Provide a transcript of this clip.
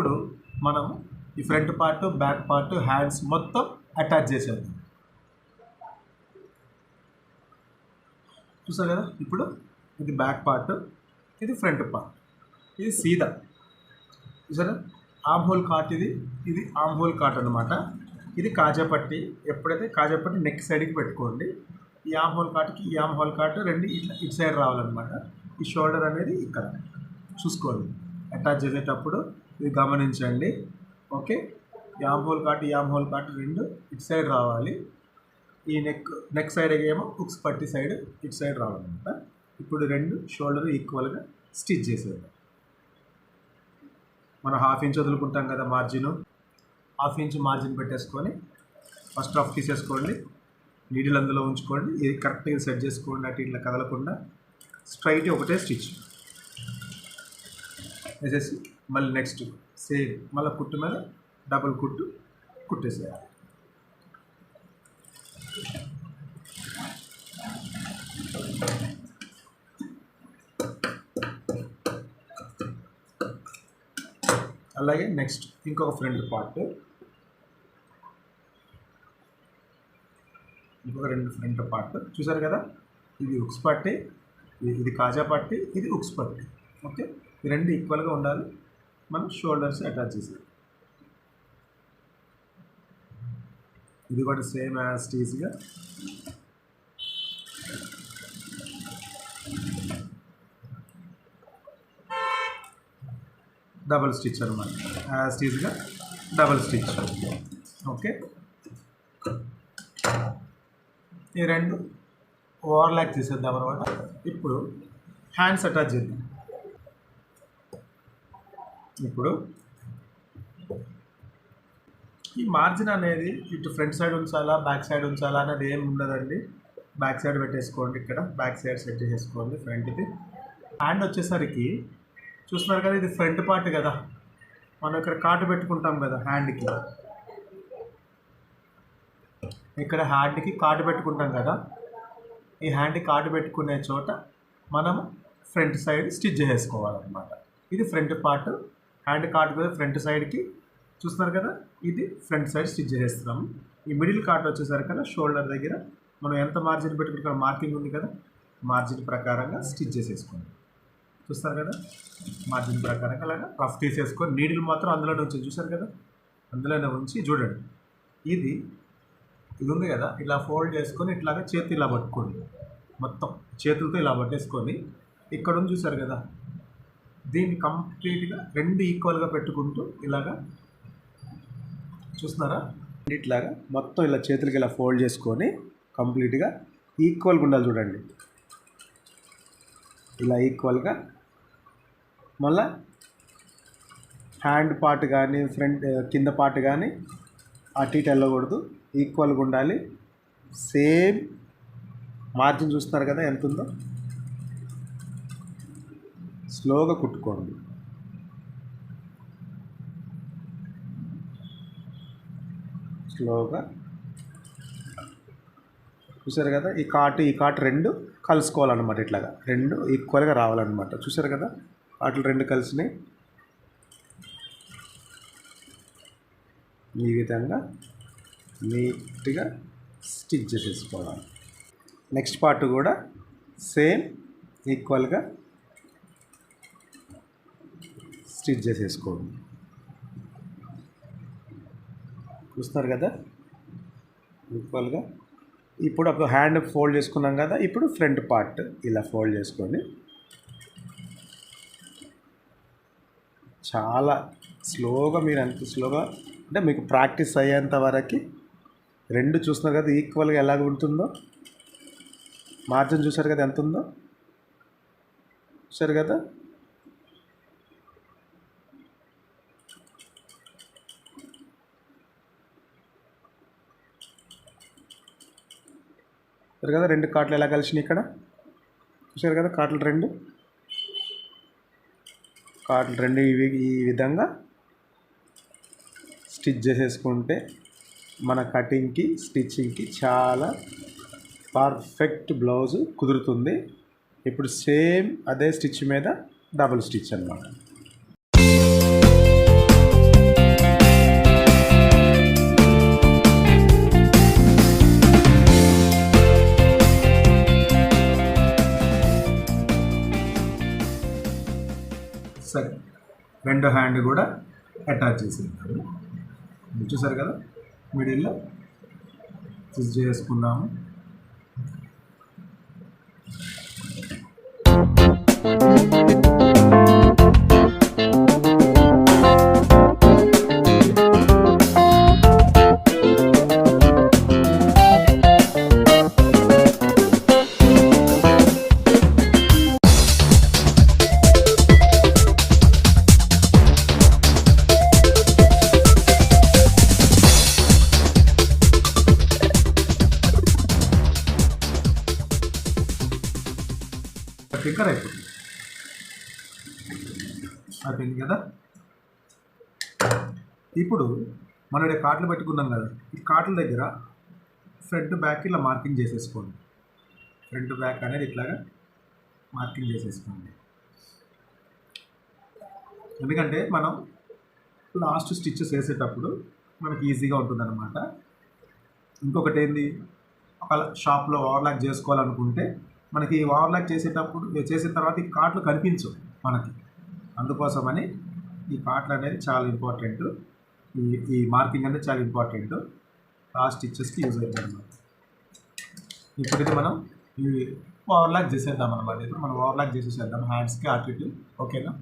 ఇప్పుడు మనం ఈ front part back part hands మొత్తం అటాచ్ చేసేద్దాం. చూసా కదా? ఇప్పుడు ఇది బ్యాక్ పార్ట్ ఇది ఫ్రంట్ పార్ట్ ఇది సీదా. చూసారా? ఆమ్ హోల్ కాట్ ఇది ఇది ఆమ్ హోల్ కాట్ అనమాట ఇది కాజాపట్టి ఎప్పుడైతే కాజాపట్టి నెక్ సైడ్కి పెట్టుకోండి ఈ ఆమ్ హోల్ కాట్కి ఈ ఆమ్ హోల్ కాట్ రెండు ఇట్లా ఇటు సైడ్ రావాలన్నమాట. ఈ షోల్డర్ అనేది ఇక్కడ. చూసుకోండి. అటాచ్ చేసేటప్పుడు ఇది గమనించండి. Okay? Arm hole cut arm hole cut రెండు ఇటు సైడ్ రావాలి. ఈ నెక్ నెక్ సైడ్ ఏమో హుక్స్ పట్టి సైడ్ ఇటు సైడ్ రావాలన్నమాట. ఇప్పుడు రెండు షోల్డర్ ఈక్వల్గా స్టిచ్ చేసేద్దాం. మనం హాఫ్ ఇంచ్ వదులుకుంటాం కదా మార్జిన్. హాఫ్ ఇంచ్ మార్జిన్ పెట్టేసుకొని ఫస్ట్ హాఫ్ తీసేసుకోండి. నీడిల్ అందులో ఉంచుకోండి. ఇది కరెక్ట్గా సెట్ చేసుకోండి. అటు ఇట్లా కదలకుండా స్ట్రైట్ ఒకటే స్టిచ్. వేసేసి మళ్ళీ నెక్స్ట్ సేమ్ మళ్ళీ కుట్టు మీద డబుల్ కుట్టు కుట్టేసేయాలి. అలాగే నెక్స్ట్ ఇంకొక ఫ్రంట్ పార్ట్ ఇంకొక రెండు ఫ్రంట్ పార్ట్ చూసారు కదా? ఇది ఉక్స్ పట్టి ఇది- ఇది కాజా పట్టి ఇది ఉక్స్ పట్టి. ఓకే? ఈ రెండు ఈక్వల్గా ఉండాలి. మనం షోల్డర్స్ అటాచ్ చేసాం ఇది కూడా సేమ్ యాజ్ టీజ్గా డబల్ స్టిచ్ అనమాట యాజ్ టీజ్గా డబల్ స్టిచ్ ఓకే ఈ రెండు ఓవర్లాక్ చేసేద్దాం అనమాట ఇప్పుడు హ్యాండ్స్ అటాచ్ చేద్దాం. ఇప్పుడు ఈ మార్జిన్ అనేది ఇటు ఫ్రంట్ సైడ్ ఉంచాలా బ్యాక్ సైడ్ ఉంచాలా అనేది ఏం ఉండదండి. బ్యాక్ సైడ్ పెట్టేసుకోండి ఇక్కడ. బ్యాక్ సైడ్ సెట్ చేసుకోండి ఫ్రంట్ది హ్యాండ్ వచ్చేసరికి చూస్తున్నారు కదా ఇది ఫ్రంట్ పార్ట్ కదా. మనం ఇక్కడ కాటు పెట్టుకుంటాం కదా హ్యాండ్కి ఇక్కడ హ్యాండ్కి కాటు పెట్టుకుంటాం కదా. ఈ హ్యాండ్కి కాటు పెట్టుకునే చోట మనం ఫ్రంట్ సైడ్ స్టిచ్ చేసుకోవాలన్నమాట ఇది ఫ్రంట్ పార్ట్ హ్యాండ్ కార్ట్ కదా ఫ్రంట్ సైడ్కి చూస్తున్నారు కదా? ఇది ఫ్రంట్ సైడ్ స్టిచ్ చేసేస్తున్నాము ఈ మిడిల్ కాట్ వచ్చేసరికి షోల్డర్ దగ్గర మనం ఎంత మార్జిన్ పెట్టుకుంటే? మార్కింగ్ ఉంది కదా? మార్జిన్ ప్రకారంగా స్టిచ్ చేసేసుకోండి. చూస్తారు కదా? మార్జిన్ ప్రకారంగా అలాగా రఫ్ తీసేసుకొని నీడిల్ మాత్రం అందులోనే ఉంచి చూసారు కదా? అందులోనే ఉంచి చూడండి. ఇది ఇది ఉంది కదా? ఇలా ఫోల్డ్ చేసుకొని ఇట్లాగా చేతి ఇలా పట్టుకోండి. మొత్తం చేతులతో ఇలా పట్టేసుకొని. ఇక్కడ ఉంది చూసారు కదా? దీన్ని కంప్లీట్గా రెండు ఈక్వల్గా పెట్టుకుంటూ ఇలాగా చూస్తున్నారా? ఇట్లాగా మొత్తం ఇలా చేతులకి ఇలా ఫోల్డ్ చేసుకొని కంప్లీట్గా ఈక్వల్గా ఉండాలి చూడండి. ఇలా ఈక్వల్గా మళ్ళా హ్యాండ్ పార్ట్ కానీ ఫ్రంట్ కింద పార్ట్ కానీ అటు ఇటు వెళ్ళకూడదు. ఈక్వల్గా ఉండాలి సేమ్ మార్జిన్ చూస్తున్నారు కదా ఎంత ఉందో స్లోగా కుట్టుకోండి స్లోగా. చూసారు కదా ఈ కాటు ఈ కాటు రెండు కలుసుకోవాలన్నమాట ఇట్లాగా. రెండు ఈక్వల్గా రావాలన్నమాట. చూసారు కదా కాట్లు రెండు కలిసినాయి. ఈ విధంగా నీట్గా స్టిచ్ చేసేసుకోవాలి. నెక్స్ట్ పార్ట్ కూడా సేమ్ ఈక్వల్గా స్టిచ్ చేసేసుకోండి. చూస్తారు కదా? ఈక్వల్గా ఇప్పుడు అప్పుడు హ్యాండ్ ఫోల్డ్ చేసుకున్నాం కదా? ఇప్పుడు ఫ్రంట్ పార్ట్ ఇలా ఫోల్డ్ చేసుకొని చాలా స్లోగా మీరు ఎంత స్లోగా అంటే మీకు ప్రాక్టీస్ అయ్యేంత వరకు రెండు చూస్తున్నారు కదా? ఈక్వల్గా ఎలాగ ఉంటుందో? మార్జిన్ చూసారు కదా? ఎంత ఉందో? చూసారు కదా? చూసారు కదా రెండు కాట్లు ఎలా కలిసినాయి ఇక్కడ? చూసారు కదా కాట్లు రెండు. కాట్లు రెండు ఇవి ఈ విధంగా స్టిచ్ చేసేసుకుంటే మన కటింగ్కి స్టిచ్చింగ్కి చాలా పర్ఫెక్ట్ బ్లౌజ్ కుదురుతుంది. ఇప్పుడు సేమ్ అదే స్టిచ్ మీద డబుల్ స్టిచ్ అన్నమాట. రెండు హ్యాండ్ కూడా అటాచ్ చేసేద్దాము. చూసారు కదా? మిడిల్లో స్టిచ్ చేసుకున్నాము. స్టిక్కర్ అయిపోతుంది. అయిపోయింది కదా? ఇప్పుడు మనం ఇక్కడ కార్డులు పెట్టుకున్నాం కదా. ఈ కార్డుల దగ్గర ఫ్రంట్ బ్యాక్ ఇలా మార్కింగ్ చేసేసుకోండి. ఫ్రంట్ బ్యాక్ అనేది ఇట్లాగా మార్కింగ్ చేసేసుకోండి. ఎందుకంటే మనం లాస్ట్ స్టిచ్చెస్ వేసేటప్పుడు మనకి ఈజీగా ఉంటుందన్నమాట. ఇంకొకటి ఏంది? ఒక షాప్లో ఓవర్లాక్ చేసుకోవాలనుకుంటే మనకి ఓవర్లాక్ చేసేటప్పుడు చేసిన తర్వాత ఈ కార్ట్లు కనిపించవు మనకి. అందుకోసమని ఈ కార్ట్లు అనేది చాలా ఇంపార్టెంట్. ఈ ఈ మార్కింగ్ అనేది చాలా ఇంపార్టెంట్. లాస్ట్ స్టిచ్చెస్కి యూజ్ అవుతుంది. ఇప్పుడైతే మనం ఈ ఓవర్లాక్ చేసేద్దాం అనమాట ఇప్పుడు మనం ఓవర్లాక్ చేసేసేద్దాం. హ్యాండ్స్కి అటు ఇటు ఓకేనా?